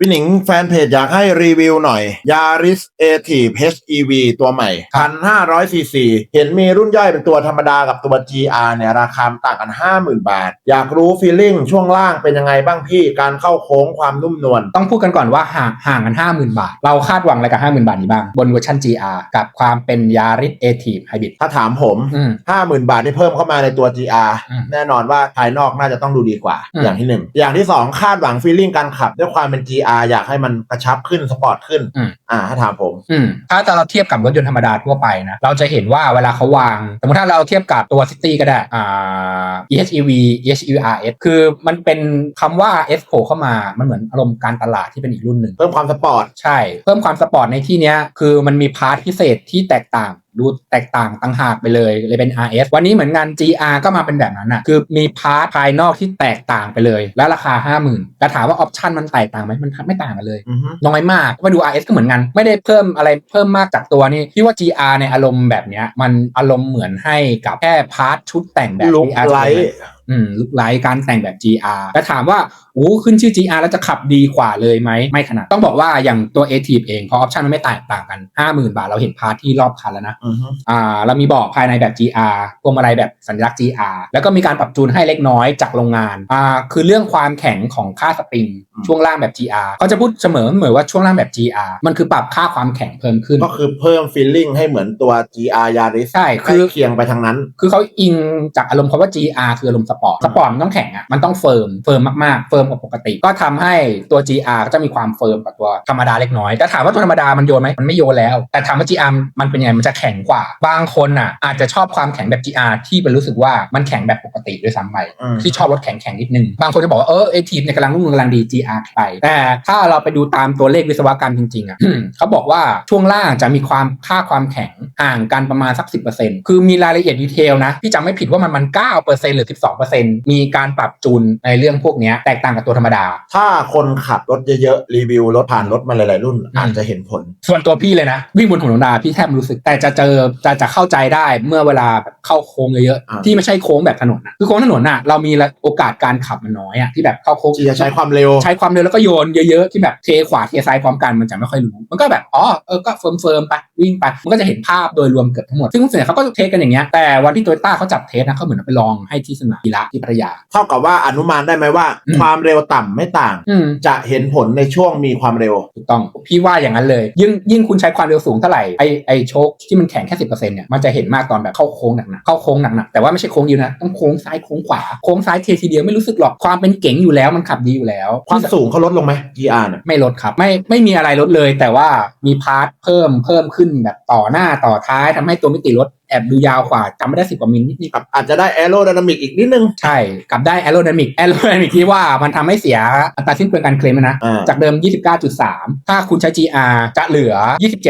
พี่หนิงแฟนเพจอยากให้รีวิวหน่อย Yaris a t i v HEV ตัวใหม่1,500ซีซีเห็นมีรุ่นย่อยเป็นตัวธรรมดากับตัว GR เนี่ย ราคาต่างกัน 50,000 บาท อยากรู้ฟีลลิ่งช่วงล่างเป็นยังไงบ้างพี่ การเข้าโค้งความนุ่มนวล ต้องพูดกันก่อนว่าห่างห่างกัน 50,000 บาท เราคาดหวังอะไรกับ 50,000 บาทนี้บ้าง บนเวอร์ชัน GR กับความเป็น Yaris a t i v Hybrid ถ้าถามผม อืม 50,000 บาทที่เพิ่มเข้ามาในตัว GR อืมแน่นอนว่าภายนอกน่าจะต้องดูดีกว่า อืม อย่างที่หนึ่งอย่างที่สองคาดหวังฟีลลิ่งการขับด้วยความเป็น GR อยากให้มันกระชับขึ้นสปอร์ตขึ้นอืม อ่าถ้าถามผม อืมถ้าเราเทียบกับรถยนต์ธรรมดาทั่วไปนะ เราจะเห็นว่าเวลาเขาวาง สมมติถ้าเราเทียบกับตัว City ก็ได้ อ่า EHEV EHEVRS คือมันเป็นคำว่า S โผล่เข้ามา มันเหมือนอารมณ์การตลาดที่เป็นอีกรุ่นหนึ่ง เพิ่มความสปอร์ต ใช่ เพิ่มความสปอร์ตในที่เนี้ย คือมันมีพาร์ทพิเศษที่แตกต่าง ดูแตกต่างต่างหากไปเลยเลยเป็น RS วันนี้เหมือนงาน GR ก็มาเป็นแบบนั้นอะคือมีพาร์ทภายนอกที่แตกต่างไปเลย และราคา 50,000แต่ถามว่าออปชันมันแตกต่างไหมมันไม่ต่างกันเลยอือฮึน้อยมากมาดู RS ก็เหมือนกัน ไม่ได้เพิ่มอะไรเพิ่มมากจากตัวนี้พี่ว่า GR ในอารมณ์แบบเนี้ยมันอารมณ์เหมือนให้กับแค่พาร์ทชุดแต่งแบบลุก GR ไลท์ อืมลุกไลท์การแต่งแบบ GR แต่ถามว่าโอ้ขึ้นชื่อ GR แล้วจะขับดีกว่าเลยไหมไม่ขนาด ต้องบอกว่าอย่างตัว a t i v เองเพราะออปชันมันไม่แตกต่างกัน 50,000 บาทเราเห็นพาร์ทที่รอบคันแล้วนะอือฮึอ่าเรามีเบอกภายในแบบ GR พวงมาลัยแบบสัญลักษณ์ GR แล้วก็มีการปรับจูนให้เล็กน้อยจากโรงงานอ่าคือเรื่องความแข็งของค่าสปริงช่วงล่างแบบ GR เขาจะพูดเสมอเหมือนว่าช่วงล่างแบบ GR มันคือปรับค่าความแข็งเพิ่มขึ้น ก็คือเพิ่มฟีลลิ่งให้เหมือนตัว GR Yaris ใช่ใกคืล้อเคียงไปทางนั้น คือเขาอิงจากอารมณ์คำว่า GR คืออารมณ์สปอร์ตสปอร์ตมันต้องแข็งอะมันต้องเฟิร์มเฟิร์มมากๆเฟิร์มกว่าปกติ ก็ทำให้ตัว GR ก็จะมีความเฟิร์มกว่าตัวธรรมดาเล็กน้อยแต่ถามว่าตัวธรรมดามันโยนไหมมันไม่โยนแล้ว แต่ถามว่า GR มันเป็นยังไงมันจะแข็งกว่า บางคนอะอาจจะชอบความแข็งแบบ GR ที่เป็นรู้สึกว่ามันแข็งแบบปกติด้วยซ้ำไปอืมที่ชอบรถแข็งๆนิดนึงบางคนจะบอกว่าเออเอทีมเนี่ยกำลังรุ่งเรืองกำลังดี GR ไปแต่ถ้าเราไปดูตามตัวเลขวิศวกรรมจริงๆอะเขาบอกว่าช่วงล่างจะมีความค่าความแข็งห่างกันประมาณสัก10%คือมีรายละเอียดดีเทลนะพี่จำไม่ผิดว่ามันมัน9%หรือ12%มีการปรับจูนในเรื่องพวกเนี้ยแตกต่างกับตัวธรรมดา ถ้าคนขับรถเยอะๆ รีวิวรถผ่านรถมาหลายๆ รุ่น อาจจะเห็นผล ส่วนตัวพี่เลยนะ วิ่งบนถนนธรรมดาพี่แทบไม่รู้สึกแต่จะเจอจะจะเข้าใจได้เมื่อเวลาแบบ เข้าโค้งเยอะอ่า ๆที่ไม่ใช่โค้งแบบถนนนะคือโค้งถนนน่ะเรามีโอกาสการขับมันน้อยอะที่แบบเข้าโค้ง ที่จะใช้ความเร็ว ใช้ความเร็วแล้วก็โยนเยอะๆ ที่แบบเทขวาเทซ้ายพร้อมกันมันจะไม่ค่อยรู้ มันก็แบบอ๋อเออก็เฟิร์มเฟิร์มๆไปวิ่งไป มันก็จะเห็นภาพโดยรวมเกือบทั้งหมด ซึ่งส่วนใหญ่เขาก็เทสกันอย่างเงี้ยแต่วันที่โตโยต้าเขาจับเทสนะเขาเหมือนไปลองให้ที่สนามกีฬาที่พัทยา เท่ากับว่าอนุมานได้ไหมว่า อืม ความเร็วต่ำไม่ต่าง อืมจะเห็นผลในช่วงมีความเร็ว ถูกต้องพี่ว่าอย่างนั้นเลย ยิ่งยิ่งคุณใช้ความเร็วสูงเท่าไหร่ไอไอโชคที่มันแข็งแค่สิบเปอร์เซ็นต์เนี่ยมันจะเห็นมากตอนแบบเข้าโค้งหนักๆเข้าโค้งหนักๆแต่ว่าไม่ใช่โค้งเดียวนะต้องโค้งซ้ายโค้งขวาโค้งซ้ายเททีเดียวไม่รู้สึกหรอกความเป็นเก๋งอยู่แล้วมันขับดีอยู่แล้วความสูงเขาลดลงไหม GR เนี่ยไม่ลดครับไม่ไม่มีอะไรลดเลย แต่ว่ามีพาร์ทเพิ่มเพิ่มขึ้นแบบต่อหน้าต่อท้ายทำให้ตัวมิติรถแอบดูยาวกว่าจำไม่ได้สิบกว่ามิลนิดๆครับอาจจะได้แอโร d y นามิกอีกนิดนึงใช่กลับได้ aerodynamic aerodynamic ที่ว่ามันทำให้เสียอัตราสิ้นเปลืองการเคลมนะ อ่า จากเดิม 29.3 ถ้าคุณใช้ GR จะเหลือ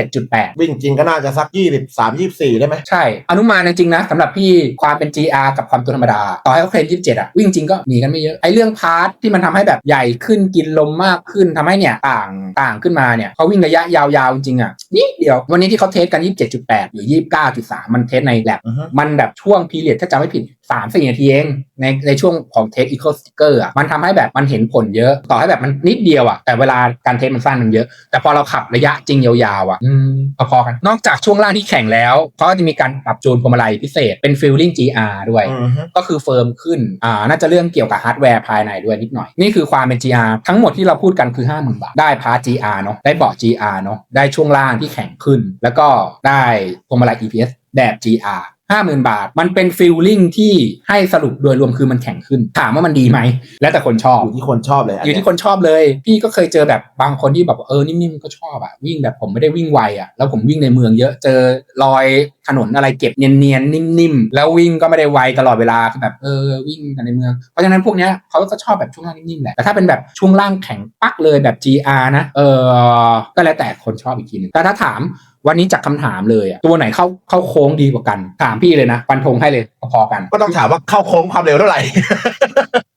27.8 วิ่งจริงก็น่าจะสัก23 24ได้ไหมใช่ อนุมานจริงๆนะสำหรับพี่ความเป็น GR กับความตัวธรรมดา ต่อให้เขาเคลม27 อะ วิ่งจริงก็หนีกันไม่เยอะ ไอ้เรื่องพาร์ทที่มันทำให้แบบใหญ่ขึ้นกินลมมากขึ้นทำให้เนี่ยต่างต่างขึ้นมาเนี่ยเขาวิ่งระยะยาวๆจริงๆอะนิดเดียววันนี้ที่เขาเทสกัน 27.8 หรือ 29.3 มันเทสในแลบอือฮึมันแบบช่วงพีเรียดถ้าจำไม่ผิด3 4นาทีเองในในช่วงของเทสอีโคสติกเกอร์อะมันทำให้แบบมันเห็นผลเยอะ ต่อให้แบบมันนิดเดียวอะแต่เวลาการเทสมันสั้นมันเยอะ แต่พอเราขับระยะจริงยาวๆอะอืมพอๆกัน นอกจากช่วงล่างที่แข็งแล้วเขาก็จะมีการปรับจูนพวงมาลัยพิเศษเป็นฟิลลิ่ง GR ด้วยอือฮึก็คือเฟิร์มขึ้นอ่าน่าจะเรื่องเกี่ยวกับฮาร์ดแวร์ภายในด้วยนิดหน่อย นี่คือความเป็น GR ทั้งหมดที่เราพูดกันคือ 50,000 บาท ได้พาร์ท GR เนาะได้เบาะ GR เนาะได้ช่วงล่างที่แข็งขึ้น แล้วก็ได้พวงมาลัย EPS แบบ GR 50,000บาท มันเป็นฟิลลิ่งที่ให้สรุปโดยรวมคือมันแข็งขึ้น ถามว่ามันดีไหม แล้วแต่คนชอบ อยู่ที่คนชอบเลยนอเนี้ยู่ที่คนชอบเลย พี่ก็เคยเจอแบบบางคนที่แบบเออนิ่มๆก็ชอบอะวิ่งแบบผมไม่ได้วิ่งไวอะแล้วผมวิ่งในเมืองเยอะเจอรอยถนนอะไรเก็บเนียนๆนิ่มๆแล้ววิ่งก็ไม่ได้ไวตลอดเวลาคือแบบเออวิ่งกันในเมือง เพราะฉะนั้นพวกเนี้ยเขาก็ชอบแบบช่วงล่างนิ่มๆแหละแต่ถ้าเป็นแบบช่วงล่างแข็งปักเลยแบบ GR นะเออก็แล้วแต่คนชอบอีกทีหนึงแต่ถ้าถาม วันนี้จากคำถามเลยอะตัวไหนเข้าเข้าโค้งดีกว่ากัน ถามพี่เลยนะฟันธงให้เลยพอๆกัน ก็ต้องถามว่าเข้าโค้งความเร็วเท่าไหร่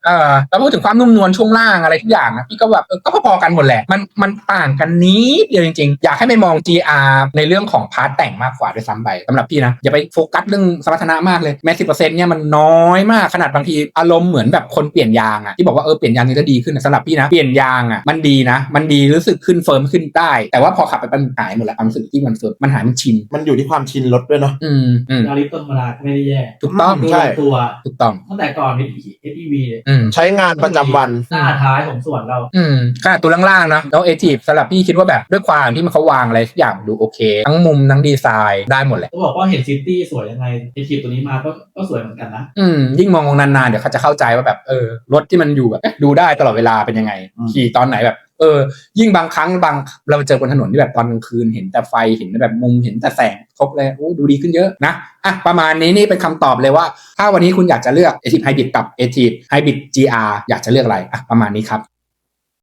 เออแล้วพูดถึงความนุ่มนวลช่วงล่างอะไรทุกอย่างนะพี่ก็แบบเออก็พอๆกันหมดแหละ มันมันต่างกันนิดเดียวจริงๆ อยากให้ไปมอง GR ในเรื่องของพาร์ทแต่งมากกว่าด้วยซ้ำไปสำหรับพี่นะ อย่าไปโฟกัสเรื่องสมรรถนะมากเลยแม้สิเนี่ยมันน้อยมากขนาดบางทีอารมณ์เหมือนแบบคนเปลี่ยนยางอะที่บอกว่าเออเปลี่ยนยางนี่จะดีขึ้นนะสำหรับพี่นะเปลี่ยนยางอะมันดีนะ มันดีรู้สึกขึ้นเฟิร์มขึ้นได้ แต่ว่าพอขับไปมันหายหมดแล้วความรู้สึกที่มันเฟิร์มมันหายมันชินมันอยู่ที่ความชินรถด้วยเนาะอืมอืมยาริสต้นธรรมดาก็ไม่ได้แย่ถูกต้องใช่ตัวตัวถูกต้องตั้งแต่ก่อนเป็น SEV เนี่ยอืมใช้งานประจำวัน หน้าท้ายของส่วนเรา อืมขนาดตัวล่างๆนะแล้วเอทีฟสำหรับพี่คิดว่าแบบด้วยความที่มันเขาวางอะไรทุกอย่างดูโอเค ทั้งมุมทั้งดีไซน์ได้หมดแหละ ก็บอกว่าเห็นซิตี้สวยยังไงไอทีมตัวนี้มาก็ก็สวยเหมือนกันนะ อืมยิ่งมองนานๆเดี๋ยวเขาจะเข้าใจว่าแบบเออรถที่มันอยู่แบบเอ๊ะดูได้ตลอดเวลาเป็นยังไง อืม ขี่ตอนไหนแบบ เออ ยิ่งบางครั้งบางเราเจอบนถนนที่แบบตอนกลางคืนเห็นแต่ไฟเห็นแต่แบบมุมเห็นแต่แสงครบเลยโอ้ดูดีขึ้นเยอะนะอะประมาณนี้นี่เป็นคำตอบเลยว่า ถ้าวันนี้คุณอยากจะเลือกเอทีไฮบริดกับ a t i v Hybrid GR อยากจะเลือกอะไรอะประมาณนี้ครับ